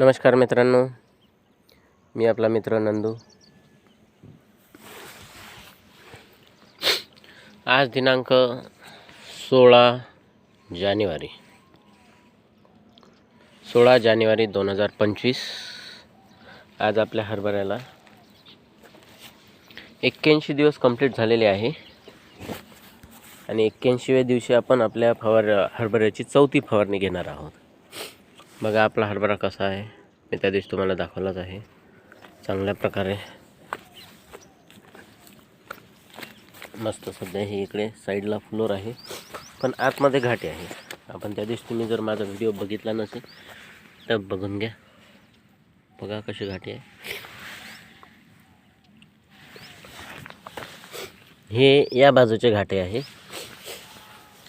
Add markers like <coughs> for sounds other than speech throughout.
नमस्कार मित्रांनो. मी आपला मित्र नंदू. आज दिनांक सोळा जानेवारी. सोळा जानेवारी दोन हजार पंचवीस. आज आपल्या हरभऱ्याला एक्क्याऐंशी दिवस कंप्लीट झालेले आहे. आणि एक्क्याऐंशीव्या दिवशी आपण आपल्या फवार हरभऱ्याची चौथी फवारणी घेणार आहोत. बघा आपला हरभरा कसा आहे. मी त्या दिवशी तुम्हाला दाखवलाच आहे. चांगल्या प्रकारे. मस्त सध्या हे इकडे साईडला फ्लोर आहे. पण आतमध्ये घाटे आहे. आपण त्या दिवशी तुम्ही जर माझा व्हिडिओ बघितला नसेल तर बघून घ्या. बघा कशी घाटी आहे. हे या बाजूचे घाटे आहे.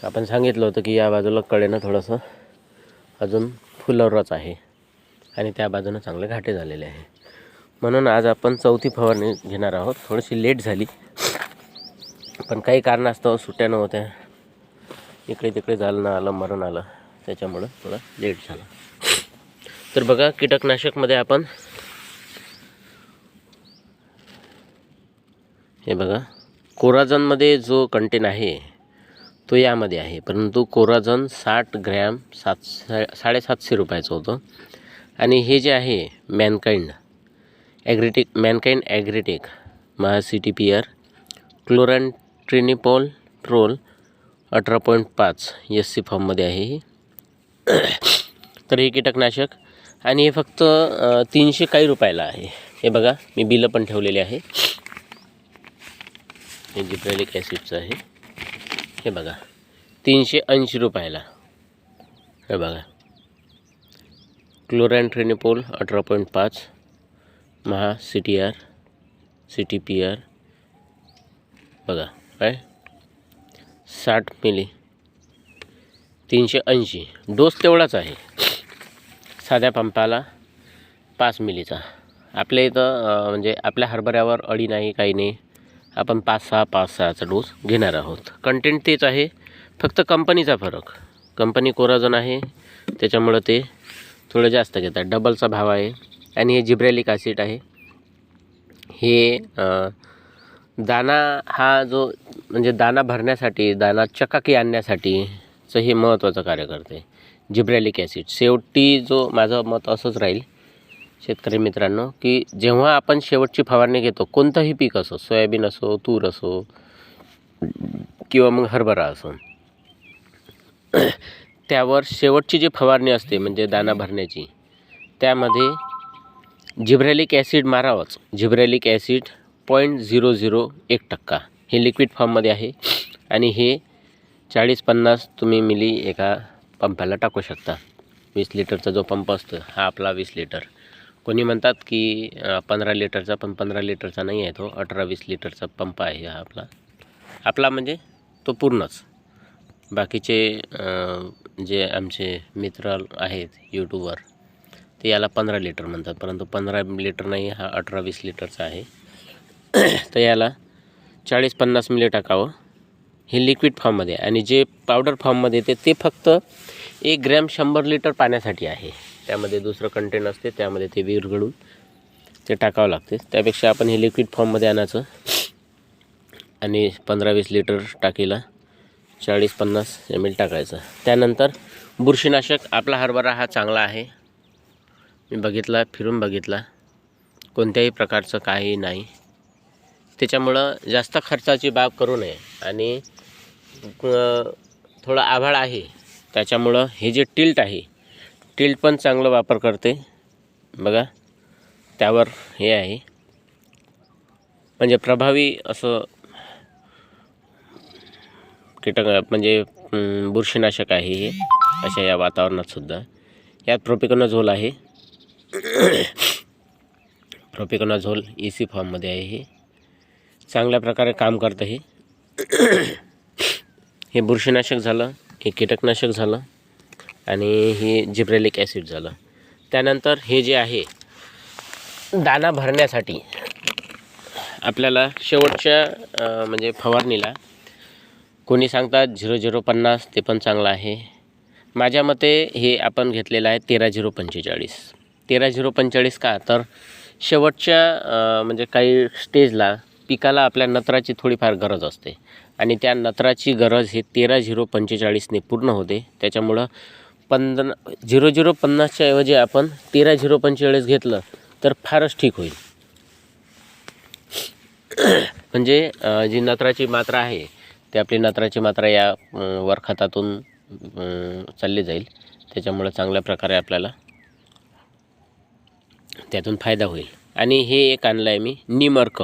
आपण सांगितलं होतं की या बाजूला कडेनं थोडंसं अजून फुलवरच आहे. आणि त्या बाजूनं चांगले घाटे झालेले आहे. म्हणून आज आपण चौथी फवारणी घेणार आहोत. थोडीशी लेट झाली. पण काही कारणास्तव सुट्या नव्हत्या. इकडे तिकडे झालं ना आलं मरण आलं. त्याच्यामुळं थोडं लेट झालं. तर बघा कीटकनाशकमध्ये आपण हे बघा कोराजनमध्ये जो कंटेन आहे तो यामध्ये आहे. परंतु कोराझन साठ ग्रॅम सात साडेसातशे रुपयाचं होतं. आणि हे जे आहे मॅनकाइंड ॲग्रेटिक मॅनकाइंड ॲग्रेटिक महासिटी सी पी आर ट्रिनिपॉल ट्रोल अठरा पॉईंट पाच एस सी फॉर्ममध्ये आहे हे. तर हे कीटकनाशक. आणि हे फक्त तीनशे काही रुपयाला आहे. हे बघा मी बिलं पण ठेवलेले आहे. हे जिब्रॅलिक ॲसिडचं आहे. हे बघा. तीनशे ऐंशी रुपयाला. हे बघा. क्लोरॅन ट्रेनिपोल अठरा पॉईंट पाच. महा C T R C T P R. बघा काय? साठ मिली. तीनशे ऐंशी. डोस तेवढाच आहे. साध्या पंपाला पाच मिलीचा. आपल्या इथं म्हणजे आपल्या हरभऱ्यावर अडी नाही काही नाही. आपण पाच सहा पाच सहाचा डोस घेणार आहोत. कंटेंट तेच आहे. फक्त कंपनीचा फरक. कंपनी कोराजन आहे. त्याच्यामुळं ते थोडं जास्त घेतात. डबलचा भाव आहे. आणि हे जिब्रॅलिक ॲसिड आहे. हे दाना हा जो म्हणजे दाना भरण्यासाठी दाना चकाकी आणण्यासाठीचं हे महत्त्वाचं कार्य करते. जिब्रॅलिक ॲसिड शेवटी जो माझं मत असंच राहील शेतकरी मित्रांनो की जेव्हा आपण शेवटची फवारणी घेतो कोणतंही पीक असो सोयाबीन असो तूर असो किंवा मग हरभरा असो त्यावर शेवटची जी फवारणी असते म्हणजे दाना भरण्याची त्यामध्ये gibberellic acid मारावंच. Gibberellic acid point zero zero एक टक्का. हे लिक्विड फॉर्ममध्ये आहे आणि हे चाळीस पन्नास तुम्ही मिली एका पंपाला टाकू शकता. वीस लिटरचा जो पंप असतो हा आपला वीस लिटर. कोणी म्हणतात की पंधरा लिटरचा पण पंधरा लिटरचा नाही आहे तो अठरा वीस लिटरचा पंप आहे हा आपला. आपला म्हणजे तो पूर्णच. बाकीचे जे आमचे मित्र आहेत यूट्यूबवर ते याला पंधरा लिटर म्हणतात. परंतु पंधरा लिटर नाही हा अठरा वीस लिटरचा आहे. <coughs> तर याला चाळीस पन्नास मिले टाकावं. हे लिक्विड फॉर्ममध्ये आहे. आणि जे पावडर फॉर्ममध्ये येते ते फक्त एक ग्रॅम शंभर लिटर पाण्यासाठी आहे. त्यामध्ये दुसरं कंटेन असते त्यामध्ये ते विरघळून ते टाकावं लागते. त्यापेक्षा आपण हे लिक्विड फॉर्ममध्ये आणायचं. आणि पंधरा वीस लिटर टाकीला चाळीस पन्नास एम एल टाकायचं. त्यानंतर बुरशीनाशक आपला हरभरा हा चांगला आहे. मी बघितला फिरून बघितला. कोणत्याही प्रकारचं काही नाही. त्याच्यामुळं जास्त खर्चाची बाब करू नये. आणि थोडं आभाळ आहे. त्याच्यामुळं हे जे टिल्ट आहे स्टील पण चांगलं वापर करते. बघा त्यावर हे आहे. म्हणजे प्रभावी असं कीटक म्हणजे बुरशीनाशक आहे हे. अशा या वातावरणातसुद्धा यात यात प्रोपिकोनाझोल आहे. <coughs> प्रोपिकोनाझोल ए सी फॉर्ममध्ये आहे हे. चांगल्या प्रकारे काम करतं हे. <coughs> हे बुरशीनाशक झालं हे कीटकनाशक झालं. आणि हे जिब्रेलिक ॲसिड झालं. त्यानंतर हे जे आहे दाना भरण्यासाठी आपल्याला शेवटच्या म्हणजे फवारणीला कोणी सांगतात झिरो झिरो पन्नास ते पण चांगलं आहे. माझ्या मते हे आपण घेतलेलं आहे तेरा झिरो पंचेचाळीस. तेरा झिरो पंचेचाळीस का? तर शेवटच्या म्हणजे काही स्टेजला पिकाला आपल्या नत्राची थोडीफार गरज असते. आणि त्या नत्राची गरज हे तेरा झिरो पंचेचाळीसने पूर्ण होते. त्याच्यामुळं पंधरा झिरो झिरो पन्नासच्या ऐवजी आपण तेरा झिरो पंचेचाळीस घेतलं तर फारच ठीक होईल. <clears throat> म्हणजे जी नत्राची मात्रा आहे ती आपली नत्राची मात्रा या वरखातातून चालली जाईल. त्याच्यामुळं चांगल्या प्रकारे आपल्याला त्यातून फायदा होईल. आणि हे एक आणलं आहे मी निमर्क.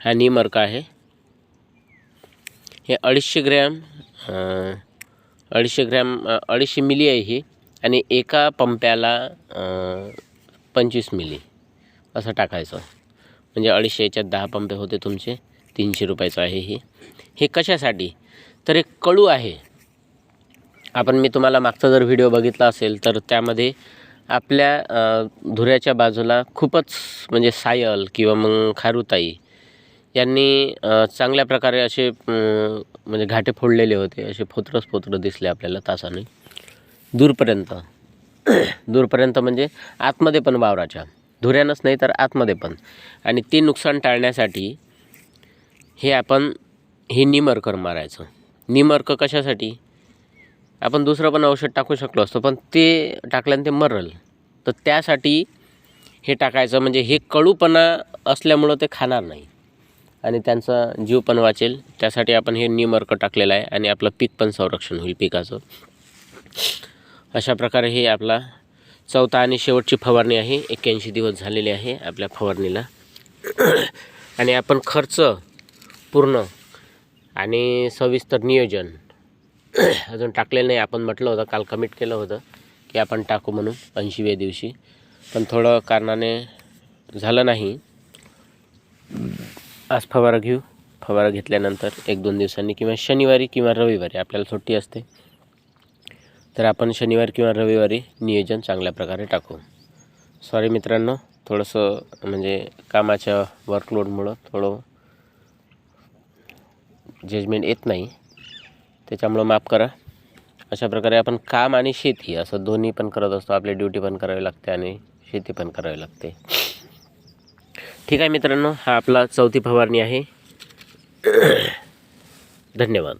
हा निमर्क आहे. हे अडीचशे ग्रॅम अडीचशे ग्रॅम अडीचशे मिली आहे ही आणि एका पंप्याला पंचवीस मिली. असं टाकायचं. म्हणजे अडीचशे याच्यात दहा पंपे होते तुमचे तीनशे रुपयाचं आहे हे. हे कशासाठी? तर एक कळू आहे. आपण मी तुम्हाला मागचा जर व्हिडिओ बघितला असेल तर त्यामध्ये आपल्या धुऱ्याच्या बाजूला खूपच म्हणजे सायल किंवा मग खारुताई यांनी चांगल्या प्रकारे असे म्हणजे घाटे फोडलेले होते असे फोत्रच फोत्र दिसले आपल्याला तासाने. दूरपर्यंत. दूरपर्यंत म्हणजे आतमध्ये पण वावराच्या. धुऱ्यानंच नाही तर आतमध्ये पण. आणि ते नुकसान टाळण्यासाठी हे आपण हे निमर्कर मारायचं. निमर्क कशासाठी? आपण दुसरं पण औषध टाकू शकलो असतो पण ते टाकल्याने ते मरल. तर त्यासाठी हे टाकायचं म्हणजे हे कडूपणा असल्यामुळं ते खाणार नाही. आणि त्यांचा जीव पण वाचेल. त्यासाठी आपण हे निमर्क टाकलेलं आहे आणि आपलं पीक पण संरक्षण होईल पिकाचं. अशा प्रकारे हे आपला चौथा आणि शेवटची फवारणी आहे. एक्क्याऐंशी दिवस झालेले आहे आपल्या फवारणीला. आणि आपण खर्च पूर्ण आणि सविस्तर नियोजन अजून टाकलेलं नाही. आपण म्हटलं होतं काल कमिट केलं होतं की आपण टाकू म्हणून ऐंशीव्या दिवशी. पण थोडं कारणाने झालं नाही. आज फवारा घेऊ. फवारा घेतल्यानंतर एक दोन दिवसांनी किंवा शनिवारी किंवा रविवारी आपल्याला सुट्टी असते. तर आपण शनिवार किंवा रविवारी नियोजन चांगल्या प्रकारे टाकू. सॉरी मित्रांनो थोडंसं म्हणजे कामाच्या वर्कलोडमुळं थोडं जजमेंट येत नाही. त्याच्यामुळं माफ करा. अशा प्रकारे आपण काम आणि शेती असं दोन्ही पण करत असतो. आपली ड्युटी पण करावी लागते आणि शेती पण करावी लागते. ठीक आहे मित्रांनो हा आपला चौथी फवारणी आहे. <coughs> धन्यवाद.